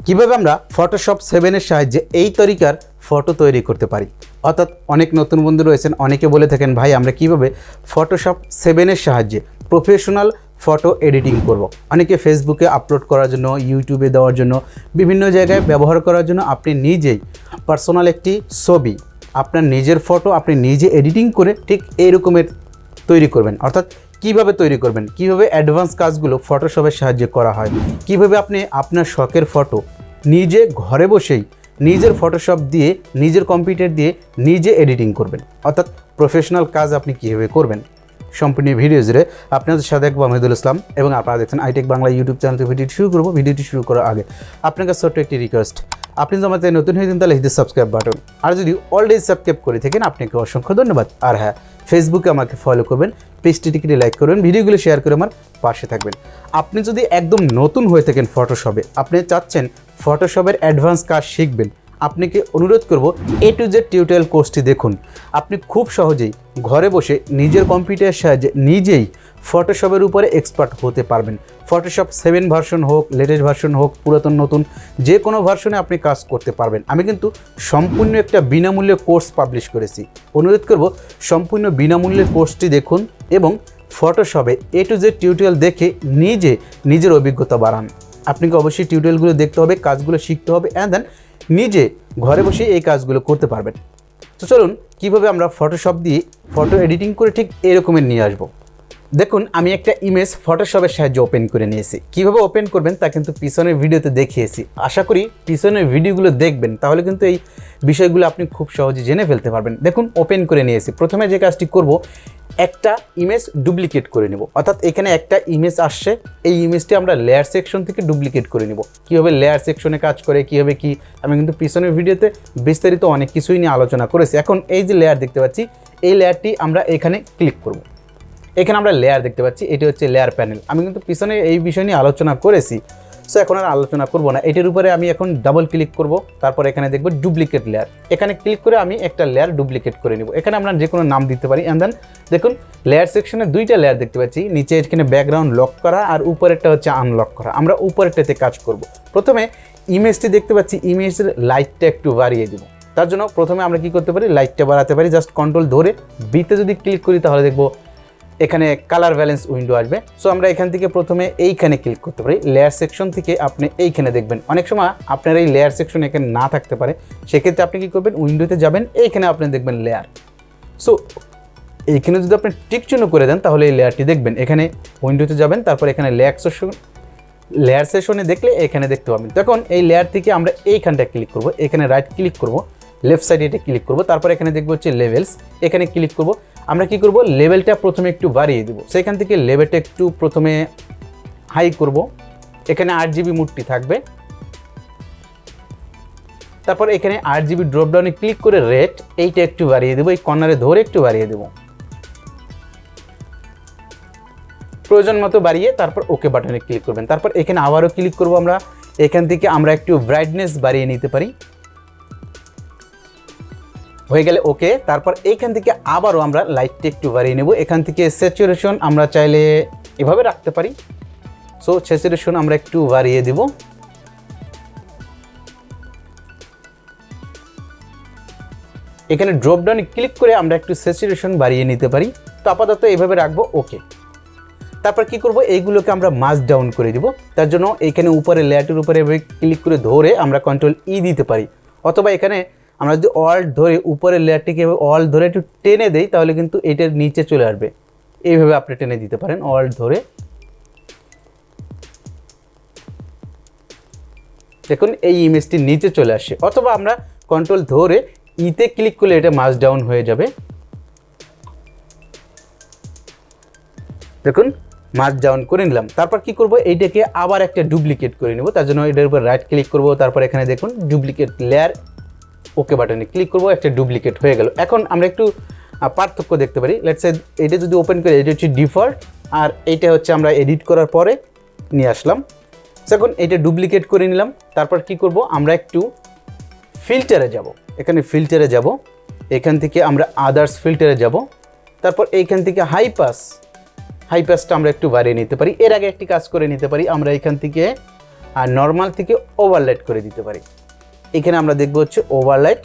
কীভাবে আমরা ফটোশপ সেভেনের সাহায্যে এই তরিকার ফটো তৈরি করতে পারি অর্থাৎ অনেক নতুন বন্ধু রয়েছেন, অনেকে বলে থাকেন, ভাই, আমরা কীভাবে ফটোশপ সেভেনের সাহায্যে প্রফেশনাল ফটো এডিটিং করব। অনেকে ফেসবুকে আপলোড করার জন্য ইউটিউবে দেওয়ার জন্য, বিভিন্ন জায়গায় ব্যবহার করার জন্য আপনি নিজেই পার্সোনাল একটি ছবি, আপনার নিজের ফটো আপনি নিজে এডিটিং করে ঠিক এই রকমের তৈরি করবেন অর্থাৎ কীভাবে তৈরি করবেন? কীভাবে অ্যাডভান্স কাজগুলো ফটোশপের সাহায্যে করা হয়? কীভাবে আপনি আপনার শখের ফটো নিজে ঘরে বসেই নিজের ফটোশপ দিয়ে, নিজের কম্পিউটার দিয়ে নিজে এডিটিং করবেন? অর্থাৎ প্রফেশনাল কাজ আপনি কীভাবে করবেন? সম্পূর্ণ ভিডিও জুড়ে আপনাদের সাথে একবার মেহদুল ইসলাম এবং আপনারা দেখছেন আইটেক বাংলা ইউটিউব চ্যানেল থেকে ভিডিওটি শুরু করব। ভিডিওটি শুরু করার আগে আপনার কাছে ছোট্ট একটি রিকোয়েস্ট আপনি যদি আমাদের নতুন হয়ে থাকেন, তাহলে হিতে সাবস্ক্রাইব বাটন আর যদি অলরেডি সাবস্ক্রাইব করে থাকেন, আপনাকে অসংখ্য ধন্যবাদ। আর হ্যাঁ ফেসবুকে আমাকে ফলো করবেন পেজটি টিকিটি লাইক করবেন ভিডিওগুলো শেয়ার করে আমার পাশে থাকবেন। আপনি যদি একদম নতুন হয়ে থাকেন ফটোশপে আপনি চাচ্ছেন ফটোশপের অ্যাডভান্স কাজ শিখবেন, আপনাকে অনুরোধ করব এ টু জেড টিউটোরিয়াল কোর্সটি দেখুন। আপনি খুব সহজেই ঘরে বসে নিজের কম্পিউটারের সাহায্যে নিজেই ফটোশপের উপরে এক্সপার্ট হতে পারবেন। ফটোশপ সেভেন ভার্সন হোক লেটেস্ট ভার্সন হোক, পুরাতন, নতুন, যে কোনো ভার্সনে আপনি কাজ করতে পারবেন। আমি কিন্তু সম্পূর্ণ একটা বিনামূল্যে কোর্স পাবলিশ করেছি। অনুরোধ করব, সম্পূর্ণ বিনামূল্যে কোর্সটি দেখুন এবং ফটোশপে এ টু জেড টিউটোরিয়াল দেখে নিজে নিজের অভিজ্ঞতা বাড়ান। আপনাকে অবশ্যই টিউটোরিয়ালগুলো দেখতে হবে, কাজগুলো শিখতে হবে অ্যান্ড দেন নিজে ঘরে বসে এই কাজগুলো করতে পারবেন। তো চলুন, কীভাবে আমরা ফটোশপ দিয়ে ফটো এডিটিং করে ঠিক এরকমের নিয়ে আসব। দেখুন, আমি একটা ইমেজ ফটোশপের সাহায্যে ওপেন করে নিয়েছি। কীভাবে ওপেন করবেন তা কিন্তু পিছনের ভিডিওতে দেখিয়েছি। আশা করি পিছনের ভিডিওগুলো দেখবেন, তাহলে কিন্তু এই বিষয়গুলো আপনি খুব সহজে জেনে ফেলতে পারবেন। দেখুন ওপেন করে নিয়েছি। প্রথমে যে কাজটি করব, একটা ইমেজ ডুপ্লিকেট করে নেব। অর্থাৎ এখানে একটা ইমেজ আসছে, এই ইমেজটি আমরা লেয়ার সেকশন থেকে ডুপ্লিকেট করে নেব। কীভাবে লেয়ার সেকশনে কাজ করে, কীভাবে কি, আমি কিন্তু পিছনের ভিডিওতে বিস্তারিত অনেক কিছুই নিয়ে আলোচনা করেছি। এখন এই যে লেয়ার দেখতে পাচ্ছি, এই লেয়ারটি আমরা এখানে ক্লিক করব। এখানে আমরা লেয়ার দেখতে পাচ্ছি, এটি হচ্ছে লেয়ার প্যানেল আমি কিন্তু পিছনে এই বিষয় নিয়ে আলোচনা করেছি সো এখন আর আলোচনা করব না। এটির উপরে আমি এখন ডাবল ক্লিক করব, তারপর এখানে দেখব ডুপ্লিকেট লেয়ার এখানে ক্লিক করে আমি একটা লেয়ার ডুপ্লিকেট করে নিব। এখানে আমরা যে কোনো নাম দিতে পারি। অ্যান্ড দেন দেখুন লেয়ার সেকশনে দুইটা লেয়ার দেখতে পাচ্ছি। নিচে এখানে ব্যাকগ্রাউন্ড লক করা আর উপরেরটা হচ্ছে আনলক করা। আমরা উপরেরটাতে কাজ করব। প্রথমে ইমেজটি দেখতে পাচ্ছি। ইমেজের লাইটটা একটু বাড়িয়ে দেবো। তার জন্য প্রথমে আমরা কি করতে পারি? লাইটটা বাড়াতে পারি। জাস্ট কন্ট্রোল ধরে বিতে যদি ক্লিক করি, তাহলে দেখব এখানে কালার ব্যালেন্স উইন্ডো আসবে। সো আমরা এখান থেকে প্রথমে এইখানে ক্লিক করতে পারি। লেয়ার সেকশন থেকে আপনি এইখানে দেখবেন। অনেক সময় আপনার এই লেয়ার সেকশন এখানে না থাকতে পারে। সেক্ষেত্রে আপনি কী করবেন? উইন্ডোতে যাবেন, এইখানে আপনি দেখবেন লেয়ার সো এইখানে যদি আপনি টিক চিহ্ন করে দেন, তাহলে এই লেয়ারটি দেখবেন। এখানে উইন্ডোতে যাবেন, তারপর এখানে লেয়ার সেকশন লেয়ার সেশনে দেখলে এখানে দেখতে পাবেন। তখন এই লেয়ার থেকে আমরা এইখানটা ক্লিক করব। এখানে রাইট ক্লিক করব। লেফট সাইডে এটা ক্লিক করব। তারপর এখানে দেখব হচ্ছে লেভেলস এখানে ক্লিক করব। আমরা কি করব? লেভেলটা প্রথমে একটু বাড়িয়ে দেবো। সেখান থেকে লেভেলটা একটু প্রথমে হাই করব। এখানে আট জিবি মুডটি থাকবে। তারপর এখানে আট জিবি ড্রপডাউনে ক্লিক করে রেট এইটা একটু বাড়িয়ে দেবো। এই কর্নারে ধরে একটু বাড়িয়ে দেবো। প্রয়োজন মতো বাড়িয়ে তারপর ওকে বাটনে ক্লিক করবেন। তারপর এখানে আবারও ক্লিক করব আমরা। এখান থেকে আমরা একটু ব্রাইটনেস বাড়িয়ে নিতে পারি। হয়ে গেলে ওকে। তারপর এইখান থেকে আবারও আমরা লাইটটা একটু বাড়িয়ে নেব। এখান থেকে স্যাচুরেশন আমরা চাইলে এভাবে রাখতে পারি। সো স্যাচুরেশন আমরা একটু বাড়িয়ে দেব। এখানে ড্রপডাউনে ক্লিক করে আমরা একটু স্যাচুরেশন বাড়িয়ে নিতে পারি। তো আপাতত এভাবে রাখব, ওকে। তারপর কি করব? এইগুলোকে আমরা মাস ডাউন করে দিব। তার জন্য এখানে উপরে লেয়ারটির উপরে ক্লিক করে ধরে আমরা কন্ট্রোল ই দিতে পারি। অথবা এখানে আমরা যদি অল্ট ধরে, উপরের লেয়ারটিকে অল ধরে একটু টেনে দেই, তাহলে কিন্তু এটার নিচে চলে আসবে। এইভাবে আপনি টেনে দিতে পারেন অল্ট ধরে। দেখুন, এই ইমেজটি নিচে চলে আসে অথবা আমরা কন্ট্রোল ধরে ইতে ক্লিক করলে এটা মাস ডাউন হয়ে যাবে। দেখুন মার্ক ডাউন করে নিলাম। তারপর কি করব? এইটাকে আবার একটা ডুপ্লিকেট করে নেব। তার জন্য এটার উপর রাইট ক্লিক করব। তারপর এখানে দেখুন ডুপ্লিকেট লেয়ার ওকে বাটনে ক্লিক করব, একটা ডুপ্লিকেট হয়ে গেল। এখন আমরা একটু পার্থক্য দেখতে পারি। লেটস এটা যদি ওপেন করি, এটা হচ্ছে ডিফল্ট আর এইটা হচ্ছে আমরা এডিট করার পরে নিয়ে আসলাম। এখন এটা ডুপ্লিকেট করে নিলাম। তারপর কি করব? আমরা একটু ফিল্টারে যাব। এখানে ফিল্টারে যাব। এখান থেকে আমরা আদার্স ফিল্টারে যাব। তারপর এইখান থেকে হাই পাস হাই পাসটা আমরা একটু বাড়িয়ে নিতে পারি। এর আগে একটি কাজ করে নিতে পারি। আমরা এখান থেকে আর নর্মাল থেকে ওভারলাইট করে দিতে পারি। এখানে আমরা দেখব হচ্ছে ওভারলাইট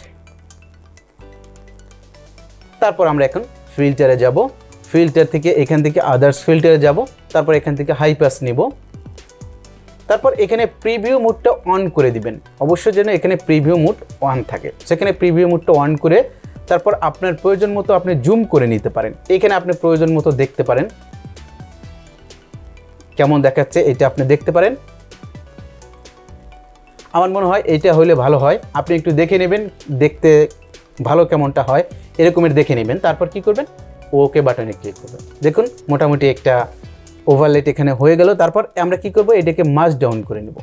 তারপর আমরা এখন ফিল্টারে যাব। ফিল্টার থেকে এখান থেকে আদার্স ফিল্টারে যাব। তারপর এখান থেকে হাই পাস নিব। তারপর এখানে প্রিভিউ মুডটা অন করে দিবেন। অবশ্যই যেন এখানে প্রিভিউ মুড অন থাকে। সেখানে প্রিভিউ মুডটা অন করে তারপর আপনার প্রয়োজন মতো আপনি জুম করে নিতে পারেন। এখানে আপনি প্রয়োজন মতো দেখতে পারেন। কেমন দেখাচ্ছে এটা আপনি দেখতে পারেন। আমার মনে হয় এটা হলে ভালো হয়। আপনি একটু দেখে নেবেন, দেখতে ভালো কেমনটা হয়, এরকমের দেখে নেবেন। তারপর কি করবেন? ওকে বাটনে ক্লিক করবেন। দেখুন, মোটামুটি একটা ওভারলেট এখানে হয়ে গেল। তারপর আমরা কি করব? এটাকে মাস ডাউন করে নেব।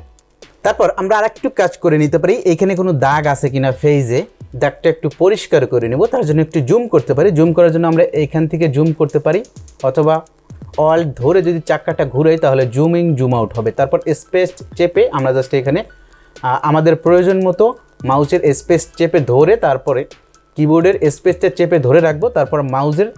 তারপর আমরা আর একটু কাজ করে নিতে পারি। এখানে কোনো দাগ আছে কিনা ফেজে দাগটা একটু পরিষ্কার করে নেব। তার জন্য একটু জুম করতে পারি। জুম করার জন্য আমরা এখান থেকে জুম করতে পারি। অথবা অল ধরে যদি চাক্কাটা ঘুরাই, তাহলে জুম জুম আউট হবে। তারপর স্পেস চেপে আমরা জাস্ট এখানে আমাদের প্রয়োজন মতো মাউসের স্পেস চেপে ধরে তারপরে কিবোর্ডের স্পেসটা চেপে ধরে রাখব, তারপর মাউসের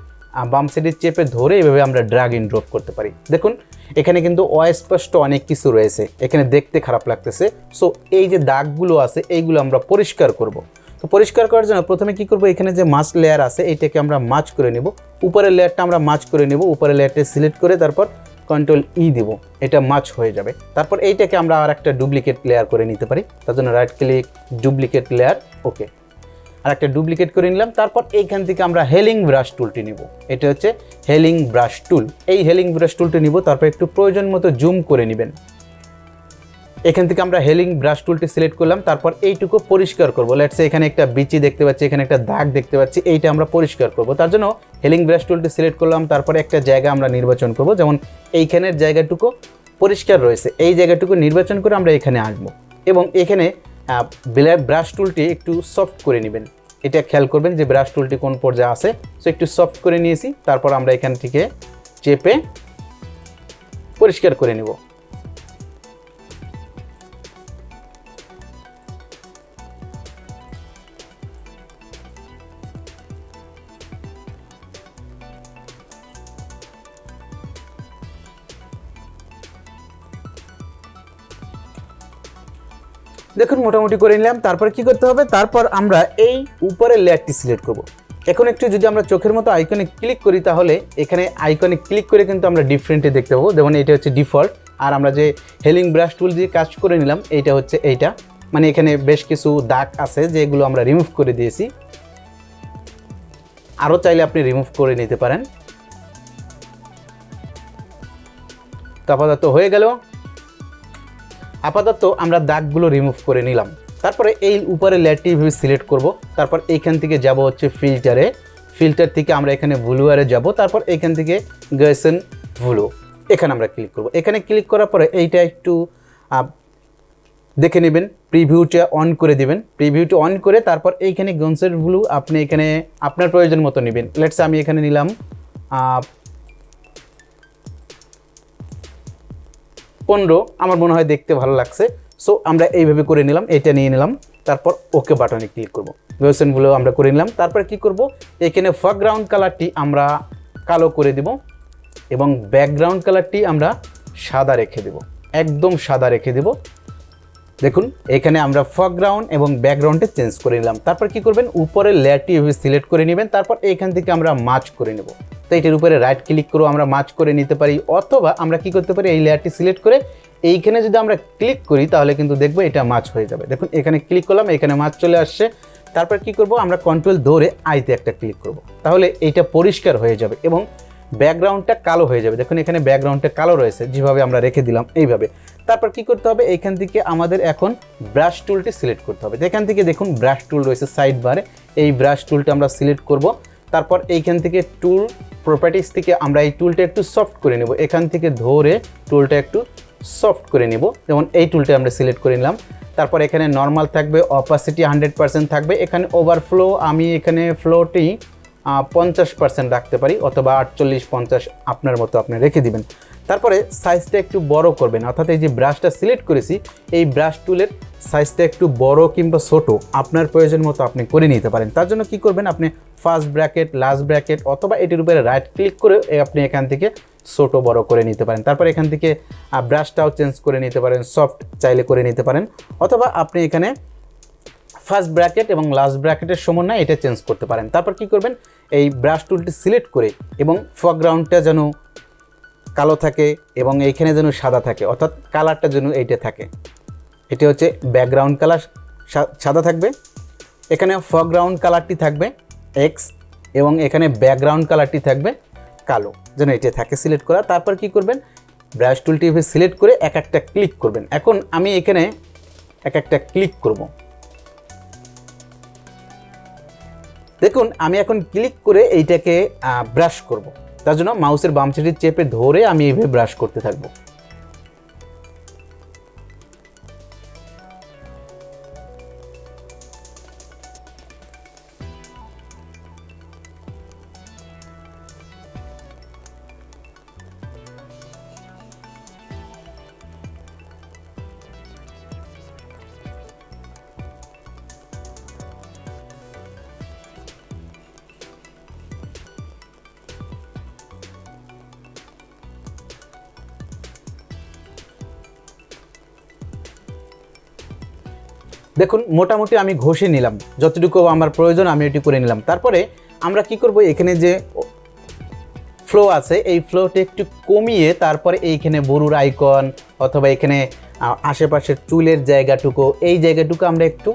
বাম সাইডে চেপে ধরে এভাবে আমরা ড্রাগ ইন ড্রপ করতে পারি। দেখুন, এখানে কিন্তু অস্পষ্ট অনেক কিছু রয়েছে, এখানে দেখতে খারাপ লাগতেছে। সো এই যে দাগগুলো আছে, এইগুলো আমরা পরিষ্কার করব। তো পরিষ্কার করার জন্য প্রথমে কি করব? এখানে যে মাছ লেয়ার আছে এইটাকে আমরা মাছ করে নেব। উপরের লেয়ারটা আমরা মাছ করে নেব, উপরের লেয়ারটা সিলেক্ট করে তারপর কন্ট্রোল ই দেব, এটা মাছ হয়ে যাবে। তারপর এইটাকে আমরা আর একটা ডুপ্লিকেট লেয়ার করে নিতে পারি, তার জন্য right click duplicate layer okay আর একটা ডুপ্লিকেট করে নিলাম, তারপর এইখান থেকে আমরা হেলিং ব্রাশ টুলটি নিব। এটা হচ্ছে হেলিং ব্রাশ টুল এই হেলিং ব্রাশ টুলটি নিব, তারপর একটু প্রয়োজন মতো জুম করে নেবেন। এখান থেকে আমরা হেলিং ব্রাশ টুলটি সিলেক্ট করলাম, তারপর এইটুকু পরিষ্কার করব। লেটসে এখানে একটা বিচি দেখতে পাচ্ছি, এখানে একটা দাগ দেখতে পাচ্ছি, এইটা আমরা পরিষ্কার করব। তার জন্য হেলিং ব্রাশ টুলটি সিলেক্ট করলাম, তারপরে একটা জায়গা আমরা নির্বাচন করব, যেমন এইখানের জায়গাটুকু পরিষ্কার রয়েছে। এই জায়গাটুকু নির্বাচন করে আমরা এখানে আসব এবং এখানে ব্রাশ টুলটি একটু সফট করে নেবেন। এটা খেয়াল করবেন যে ব্রাশ টুলটি কোন পর্যায়ে আছে। সো একটু সফট করে নিয়েছি, তারপর আমরা এখান থেকে চেপে পরিষ্কার করে নেব। দেখুন, মোটামুটি করে নিলাম। তারপর কি করতে হবে? তারপর আমরা এই উপরের লেয়ারটি সিলেক্ট করব। এখন একটু যদি আমরা চোখের মতো আইকনে ক্লিক করি, তাহলে এখানে আইকনে ক্লিক করে কিন্তু আমরা ডিফারেন্টে দেখতে পাবো। যেমন এটা হচ্ছে ডিফল্ট আর আমরা যে হেলিং ব্রাশ টুল দিয়ে কাজ করে নিলাম, এইটা হচ্ছে এইটা। মানে এখানে বেশ কিছু দাগ আছে, যেগুলো আমরা রিমুভ করে দিয়েছি। আরও চাইলে আপনি রিমুভ করে নিতে পারেন। তো আপাতত হয়ে গেল। আপাতত আমরা দাগগুলো রিমুভ করে নিলাম। তারপরে এই উপরে লেয়ারটি এভাবে সিলেক্ট করব। তারপর এইখান থেকে যাব হচ্ছে ফিল্টারে ফিল্টার থেকে আমরা এখানে ভুলুয়ারে যাব। তারপর এখান থেকে গেসেন ভুলু। এখানে আমরা ক্লিক করব। এখানে ক্লিক করার পরে এইটা একটু দেখে নেবেন। প্রিভিউটা অন করে দিবেন। প্রিভিউটা অন করে তারপর এইখানে গনসের ভুলু আপনি এখানে আপনার প্রয়োজন মতো নেবেন। লেটস আমি এখানে নিলাম পনেরো, আমার মনে হয় দেখতে ভালো লাগছে। সো আমরা এইভাবে করে নিলাম, এটা নিয়ে নিলাম, তারপর ওকে বাটনে ক্লিক করব। ভেবসেনগুলো আমরা করে নিলাম, তারপর কি করব? এখানে ফকগ্রাউন্ড কালারটি আমরা কালো করে দিব এবং ব্যাকগ্রাউন্ড কালারটি আমরা সাদা রেখে দেব, একদম সাদা রেখে দেব। দেখুন, এখানে আমরা ফকগ্রাউন্ড এবং ব্যাকগ্রাউন্ডে চেঞ্জ করে নিলাম। তারপর কি করবেন? উপরের লেয়ারটি সিলেক্ট করে নেবেন, তারপর এখান থেকে আমরা মাছ করে নেব। তো এটার উপরে রাইট ক্লিক করে আমরা মাছ করে নিতে পারি, অথবা আমরা কি করতে পারি, এই লেয়ারটি সিলেক্ট করে এইখানে যদি আমরা ক্লিক করি, তাহলে কিন্তু দেখব এটা মাছ হয়ে যাবে। দেখুন, এখানে ক্লিক করলাম, এখানে মাছ চলে আসছে। তারপর কি করব, আমরা কন্ট্রোল ধরে আইতে একটা ক্লিক করব। তাহলে এইটা পরিষ্কার হয়ে যাবে এবং ব্যাকগ্রাউন্ডটা কালো হয়ে যাবে। দেখুন, এখানে ব্যাকগ্রাউন্ডটা কালো রয়েছে, যেভাবে আমরা রেখে দিলাম এইভাবে। তারপর কি করতে হবে, এইখান থেকে আমাদের এখন ব্রাশ টুলটি সিলেক্ট করতে হবে। এখান থেকে দেখুন ব্রাশ টুল রয়েছে সাইড বারে এই ব্রাশ টুলটা আমরা সিলেক্ট করব। তারপর এইখান থেকে টুল প্রপার্টিস থেকে আমরা এই টুলটা একটু সফট করে নেব। এখান থেকে ধরে টুলটা একটু সফট করে নেব। যেমন এই টুলটা আমরা সিলেক্ট করে নিলাম। তারপর এখানে নর্মাল থাকবে অপাসিটি হান্ড্রেড পার্সেন্ট থাকবে। এখানে ওভারফ্লো আমি এখানে ফ্লোটি পঞ্চাশ পার্সেন্ট রাখতে পারি, অথবা আটচল্লিশ, পঞ্চাশ আপনার মতো আপনি রেখে দিবেন। তারপরে সাইজটা একটু বড় করবেন। অর্থাৎ এই যে ব্রাশটা সিলেক্ট করেছি, এই ব্রাশ টুলের সাইজটা একটু বড় কিংবা ছোট আপনার প্রয়োজন মতো আপনি করে নিতে পারেন। তার জন্য কি করবেন, আপনি ফার্স্ট ব্র্যাকেট লাস্ট ব্র্যাকেট অথবা এটির উপরে রাইট ক্লিক করে আপনি এখান থেকে ছোটো, বড় করে নিতে পারেন। তারপর এখান থেকে ব্রাশটাও চেঞ্জ করে নিতে পারেন সফট চাইলে করে নিতে পারেন। অথবা আপনি এখানে ফার্স্ট ব্র্যাকেট এবং লাস্ট ব্র্যাকেটের সমন্বয় এটা চেঞ্জ করতে পারেন। তারপর কি করবেন, এই ব্রাশ টুলটি সিলেক্ট করে এবং ফকগ্রাউন্ডটা যেন কালো থাকে এবং এইখানে যেন সাদা থাকে, অর্থাৎ কালারটা যেন এইটা থাকে। এটি হচ্ছে ব্যাকগ্রাউন্ড কালার সাদা থাকবে। এখানে ফরগ্রাউন্ড কালারটি থাকবে এক্স এবং এখানে ব্যাকগ্রাউন্ড কালারটি থাকবে, কালো। যেন এটা থাকে সিলেক্ট করা। তারপর কি করবেন? ব্রাশ টুলটি সিলেক্ট করে এক একটা ক্লিক করবেন। এখন আমি এখানে এক একটা ক্লিক করব। দেখুন, আমি এখন ক্লিক করে এইটাকে ব্রাশ করব। তার জন্য মাউসের বাম চেপে ধরে আমি এইভাবে ব্রাশ করতে থাকব। দেখুন, মোটামুটি আমি ঘষে নিলাম। যতটুকু আমার প্রয়োজন, আমি এটি করে নিলাম। তারপরে আমরা কি করব, এখানে যে ফ্লো আছে, এই ফ্লোটা একটু কমিয়ে তারপরে এইখানে বরুর আইকন অথবা এখানে আশেপাশের চুলের জায়গাটুকু, এই জায়গাটুকু আমরা একটু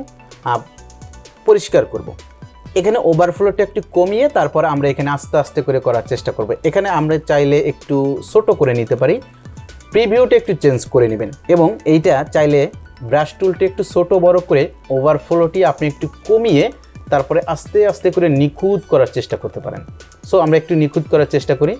পরিষ্কার করব। এখানে ওভারফ্লোটা একটু কমিয়ে তারপর আমরা এখানে আস্তে আস্তে করে করার চেষ্টা করব। এখানে আমরা চাইলে একটু ছোট করে নিতে পারি। প্রিভিউটা একটু চেঞ্জ করে নেবেন এবং এইটা চাইলে ব্রাশ টুলটি একটু ছোটো বড় করে ওভারফ্লোটি আপনি একটু কমিয়ে তারপরে আস্তে আস্তে করে নিখুঁত করার চেষ্টা করতে পারেন। সো আমরা একটু নিখুঁত করার চেষ্টা করি।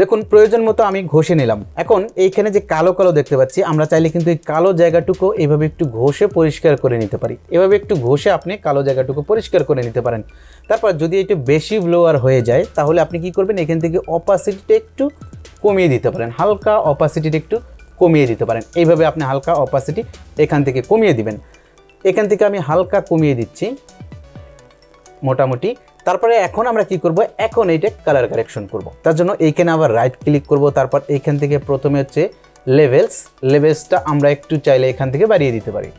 দেখুন, প্রয়োজন মতো আমি ঘষে নিলাম। এখন এইখানে যে কালো কালো দেখতে পাচ্ছি, আমরা চাইলে কিন্তু এই কালো জায়গাটুকু এভাবে একটু ঘষে পরিষ্কার করে নিতে পারি। এভাবে একটু ঘষে আপনি কালো জায়গাটুকু পরিষ্কার করে নিতে পারেন। তারপর যদি একটু বেশি ব্লোয়ার হয়ে যায়, তাহলে আপনি কি করবেন, এখান থেকে অপাসিটিটা একটু কমিয়ে দিতে পারেন। হালকা অপাসিটিটা একটু কমিয়ে দিতে পারেন। এইভাবে আপনি হালকা অপাসিটি এখান থেকে কমিয়ে দিবেন। এখান থেকে আমি হালকা কমিয়ে দিচ্ছি। মোটামুটি তারপরে এখন আমরা কি করব? এখন এইটা কালার কারেকশন করব। তার জন্য এইখানে আবার রাইট ক্লিক করব, তারপর এইখান থেকে প্রথমে হচ্ছে লেভেলস লেভেলসটা আমরা একটু চাইলে এখান থেকে বাড়িয়ে দিতে পারি।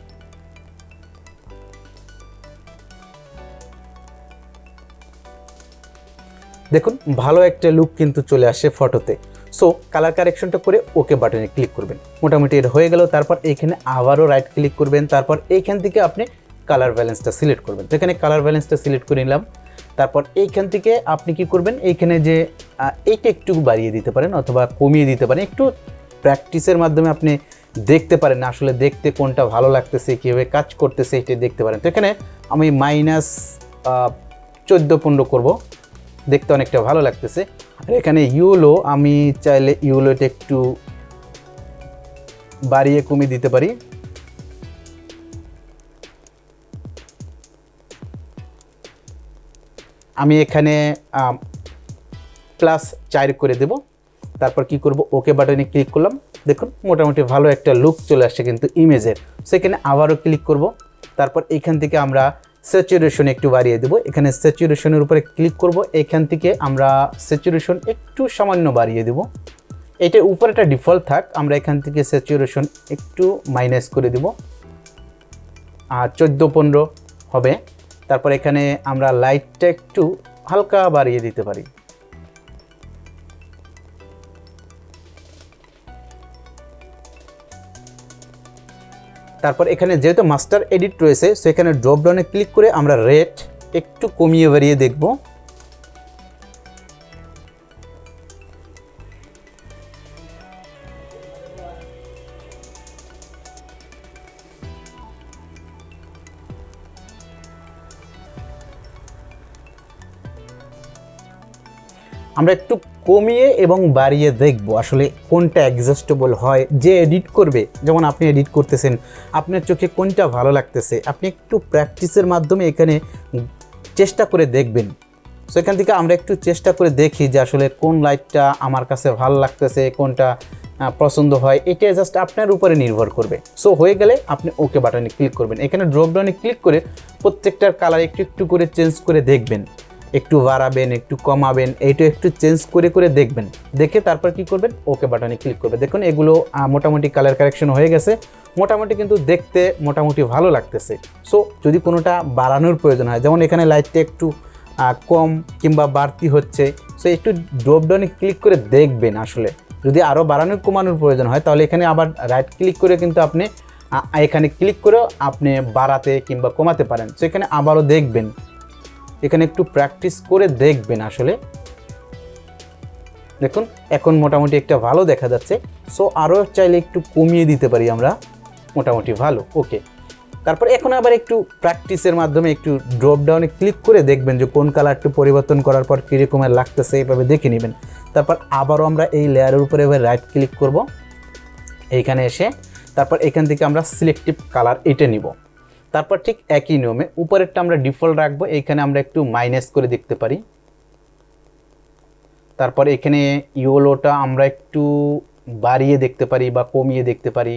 দেখুন, ভালো একটা লুক কিন্তু চলে আসে ফটোতে সো কালার কারেকশনটা করে ওকে বাটনে ক্লিক করবেন। মোটামুটি এটা হয়ে গেল, তারপর এইখানে আবারও রাইট ক্লিক করবেন। তারপর এইখান থেকে আপনি কালার ব্যালেন্সটা সিলেক্ট করবেন। তো এখানে কালার ব্যালেন্সটা সিলেক্ট করে নিলাম তারপর এইখান থেকে আপনি কি করবেন? এইখানে যে এইটা একটু বাড়িয়ে দিতে পারেন অথবা কমিয়ে দিতে পারেন। একটু প্র্যাকটিসের মাধ্যমে আপনি দেখতে পারেন আসলে দেখতে কোনটা ভালো লাগতেছে, কীভাবে কাজ করতেছে এটা দেখতে পারেন। তো এখানে আমি মাইনাস চোদ্দ, পনেরো করব। দেখতে অনেকটা ভালো লাগতেছে। আর এখানে ইউলো, আমি চাইলে ইউলোটা একটু বাড়িয়ে কমিয়ে দিতে পারি। আমি এখানে প্লাস চার করে দেব। তারপর কি করব? ওকে বাটনে ক্লিক করলাম। দেখুন, মোটামুটি ভালো একটা লুক চলে আসছে কিন্তু ইমেজের সেখানে আবারও ক্লিক করব। তারপর এখান থেকে আমরা স্যাচুরেশন একটু বাড়িয়ে দেবো। এখানে স্যাচুরেশনের উপরে ক্লিক করব। এখান থেকে আমরা স্যাচুরেশন একটু সামান্য বাড়িয়ে দেব। এটা উপরে একটা ডিফল্ট থাক। আমরা এখান থেকে স্যাচুরেশন একটু মাইনাস করে দেব। আর চোদ্দ পনেরো হবে। তারপর এখানে আমরা লাইটটা একটু হালকা বাড়িয়ে দিতে পারি। তারপর এখানে যেহেতু মাস্টার এডিট রয়েছে, সেখানে ড্রপডাউনে ক্লিক করে আমরা রেট একটু কমিয়ে বাড়িয়ে দেখব। আমরা একটু কমিয়ে এবং বাড়িয়ে দেখব আসলে কোনটা অ্যাডজাস্টেবল হয়, যে এডিট করবে। যেমন আপনি এডিট করতেছেন, আপনার চোখে কোনটা ভালো লাগতেছে, আপনি একটু প্র্যাকটিসের মাধ্যমে এখানে চেষ্টা করে দেখবেন। সো এখান থেকে আমরা একটু চেষ্টা করে দেখি যে আসলে কোন লাইটটা আমার কাছে ভালো লাগতেছে, কোনটা পছন্দ হয়। এটা জাস্ট আপনার উপরে নির্ভর করবে। সো হয়ে গেলে আপনি ওকে বাটনে ক্লিক করবেন। এখানে ড্রপডাউনে ক্লিক করে প্রত্যেকটার কালার একটু একটু করে চেঞ্জ করে দেখবেন। একটু বাড়াবেন, একটু কমাবেন, এইটা একটু চেঞ্জ করে করে দেখবেন। দেখে তারপর কি করবেন? ওকে বাটনে ক্লিক করবেন। দেখুন, এগুলো মোটামুটি কালার কারেকশন হয়ে গেছে। মোটামুটি কিন্তু দেখতে মোটামুটি ভালো লাগতেছে। সো যদি কোনোটা বাড়ানোর প্রয়োজন হয়, যেমন এখানে লাইটটা একটু কম কিংবা বাড়তি হচ্ছে সো একটু ড্রপডাউনে ক্লিক করে দেখবেন আসলে। যদি আরও বাড়ানোর, কমানোর প্রয়োজন হয়, তাহলে এখানে আবার রাইট ক্লিক করে কিন্তু আপনি এখানে ক্লিক করেও আপনি বাড়াতে কিংবা কমাতে পারেন। সো এখানে আবারও দেখবেন। এখানে একটু প্র্যাকটিস করে দেখবেন আসলে। দেখুন, এখন মোটামুটি একটা ভালো দেখা যাচ্ছে। সো আরও চাইলে একটু কমিয়ে দিতে পারি আমরা। মোটামুটি ভালো ওকে তারপর এখন আবার একটু প্র্যাকটিসের মাধ্যমে একটু ড্রপ ডাউনে ক্লিক করে দেখবেন যে কোন কালারটি পরিবর্তন করার পর কীরকমের লাগতেছে এইভাবে দেখে নেবেন। তারপর আবারও আমরা এই লেয়ারের উপরে এবার রাইট ক্লিক করব। এইখানে এসে, তারপর এখান থেকে আমরা সিলেক্টিভ কালার এটা নিব। তারপর ঠিক একই নিয়মে উপরেরটা আমরা ডিফল্ট রাখব, এইখানে আমরা একটু মাইনাস করে দেখতে পারি। তারপর এখানে ইওলোটা আমরা একটু বাড়িয়ে দেখতে পারি বা কমিয়ে দেখতে পারি।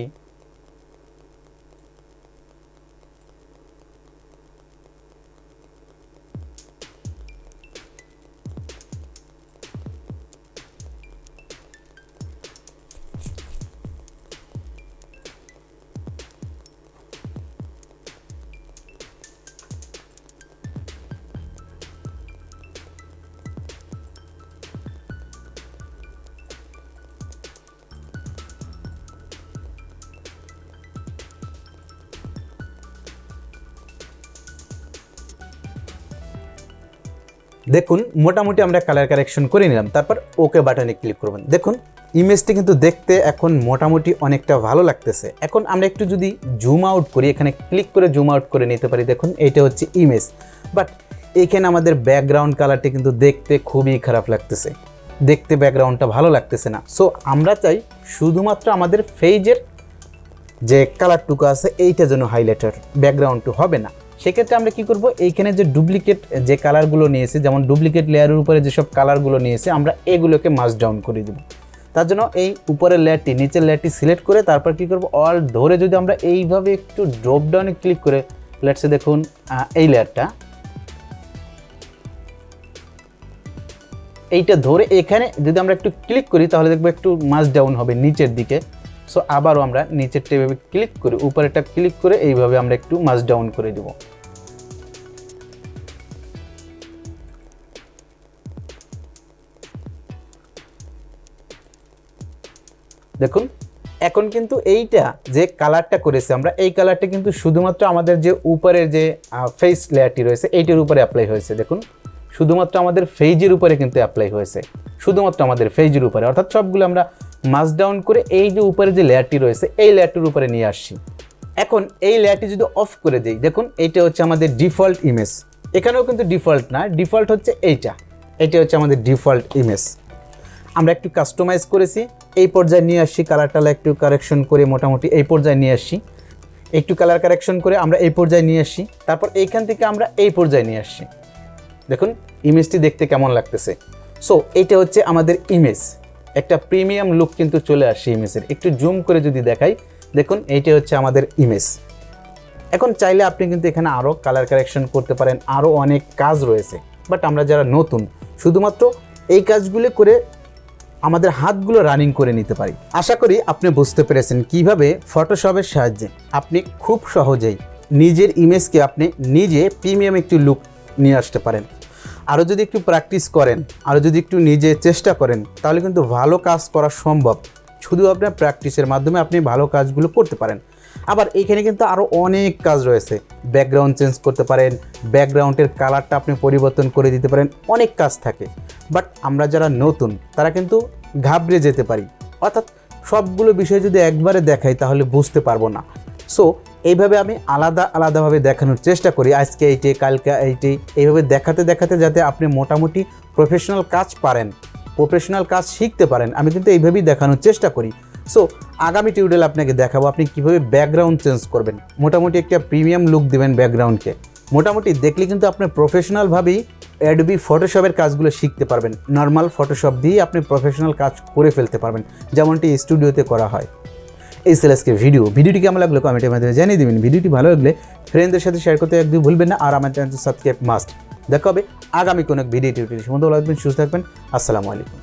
দেখুন, মোটামুটি আমরা কালার কারেকশন করে নিলাম, তারপর ওকে বাটনে ক্লিক করবেন। দেখুন ইমেজটি কিন্তু দেখতে এখন মোটামুটি অনেকটা ভালো লাগতেছে। এখন আমরা একটু যদি জুম আউট করি, এখানে ক্লিক করে জুম আউট করে নিতে পারি, দেখুন, এইটা হচ্ছে ইমেজ বাট এখানে আমাদের ব্যাকগ্রাউন্ড কালারটি কিন্তু দেখতে খুবই খারাপ লাগতেছে। দেখতে ব্যাকগ্রাউন্ডটা ভালো লাগতেছে না। সো আমরা চাই শুধুমাত্র আমাদের ফেজের যে কালারটুকু আছে, এইটা যেন হাইলাইটার ব্যাকগ্রাউন্ডটু হবে না। সেক্ষেত্রে আমরা কি করব? এইখানে যে ডুপ্লিকেট যে কালারগুলো নিয়েছি, যেমন ডুপ্লিকেট লেয়ারের উপরে যেসব কালারগুলো নিয়েছি, আমরা এগুলোকে মাস ডাউন করে দেব। তার জন্য এই উপরের লেয়ারটি নিচের লেয়ারটি সিলেক্ট করে তারপর কি করব? অল ধরে যদি আমরা এইভাবে একটু ড্রপ ডাউনে ক্লিক করে লেটসে দেখুন এই লেয়ারটা এইটা ধরে এখানে যদি আমরা একটু ক্লিক করি, তাহলে দেখব একটু মাস ডাউন হবে নিচের দিকে। সো আবারও আমরা নিচেরটা এভাবে ক্লিক করি উপরেটা ক্লিক করে এইভাবে আমরা একটু মাস ডাউন করে দেব। দেখুন, এখন কিন্তু এইটা যে কালারটা করেছে, আমরা এই কালারটা কিন্তু শুধুমাত্র আমাদের যে উপরের যে ফেস লেয়ারটি রয়েছে, এইটির উপরে অ্যাপ্লাই হয়েছে, দেখুন। শুধুমাত্র আমাদের ফেজের উপরে কিন্তু অ্যাপ্লাই হয়েছে। শুধুমাত্র আমাদের ফেজের উপরে। অর্থাৎ সবগুলো আমরা মাস ডাউন করে এই যে উপরে যে লেয়ারটি রয়েছে, এই লেয়ারটির উপরে নিয়ে আসছি। এখন এই লেয়ারটি যদি অফ করে দিই, দেখুন, এইটা হচ্ছে আমাদের ডিফল্ট ইমেজ এখানেও কিন্তু ডিফল্ট না ডিফল্ট হচ্ছে এইটা। এটা হচ্ছে আমাদের ডিফল্ট ইমেজ আমরা একটু কাস্টমাইজ করেছি, এই পর্যায়ে নিয়ে আসছি কালার টালা একটু কারেকশন করে মোটামুটি এই পর্যায়ে নিয়ে আসছি একটু কালার কারেকশন করে আমরা এই পর্যায়ে নিয়ে আসছি তারপর এইখান থেকে আমরা এই পর্যায়ে নিয়ে আসছি দেখুন ইমেজটি দেখতে কেমন লাগতেছে। সো এইটা হচ্ছে আমাদের ইমেজ একটা প্রিমিয়াম লুক কিন্তু চলে আসছে ইমেজের একটু জুম করে যদি দেখাই, দেখুন, এইটা হচ্ছে আমাদের ইমেজ এখন চাইলে আপনি কিন্তু এখানে আরও কালার কারেকশন করতে পারেন আরও অনেক কাজ রয়েছে। বাট আমরা যারা নতুন, শুধুমাত্র এই কাজগুলো করে আমাদের হাতগুলো রানিং করে নিতে পারি। আশা করি আপনি বুঝতে পেরেছেন কীভাবে ফটোশপের সাহায্যে আপনি খুব সহজেই নিজের ইমেজকে আপনি নিজে প্রিমিয়াম একটি লুক নিয়ে আসতে পারেন। আরও যদি একটু প্র্যাকটিস করেন, আরও যদি একটু নিজে চেষ্টা করেন, তাহলে কিন্তু ভালো কাজ করা সম্ভব। শুধু আপনার প্র্যাকটিসের মাধ্যমে আপনি ভালো কাজগুলো করতে পারেন। আবার এইখানে কিন্তু আরও অনেক কাজ রয়েছে। ব্যাকগ্রাউন্ড চেঞ্জ করতে পারেন ব্যাকগ্রাউন্ডের কালারটা আপনি পরিবর্তন করে দিতে পারেন, অনেক কাজ থাকে। বাট আমরা যারা নতুন, তারা কিন্তু ঘাবড়ে যেতে পারি। অর্থাৎ সবগুলো বিষয় যদি একবারে দেখাই, তাহলে বুঝতে পারব না। সো এইভাবে আমি আলাদা, আলাদাভাবে দেখানোর চেষ্টা করি। আজকে এইটে, কালকে এইটে, এইভাবে দেখাতে দেখাতে যাতে আপনি মোটামুটি প্রফেশনাল কাজ পারেন প্রফেশনাল কাজ শিখতে পারেন। আমি কিন্তু এইভাবেই দেখানোর চেষ্টা করি। সো আগামী টিউটোরিয়াল আপনাকে দেখাবো আপনি কীভাবে ব্যাকগ্রাউন্ড চেঞ্জ করবেন। মোটামুটি একটা প্রিমিয়াম লুক দেবেন ব্যাকগ্রাউন্ডকে মোটামুটি দেখলে কিন্তু আপনি প্রফেশনালভাবেই অ্যাডবি ফটোশপের কাজগুলো শিখতে পারবেন। নর্মাল ফটোশপ দিয়ে আপনি প্রফেশনাল কাজ করে ফেলতে পারবেন, যেমনটি স্টুডিওতে করা হয়। এই সেলেসকে ভিডিও ভিডিওটি কেমন লাগল কমেন্টের মাধ্যমে জানিয়ে দিবেন। ভিডিওটি ভালো লাগলে ফ্রেন্ডদের সাথে শেয়ার করতে একদম ভুলবেন না, আর আমার চ্যানেল সাবস্ক্রাইব মাস্ট দেখা হবে আগামী কোনো ভিডিও টিউটোরিয়াল ভালো থাকবেন, সুস্থ থাকবেন। আসসালামু আলাইকুম।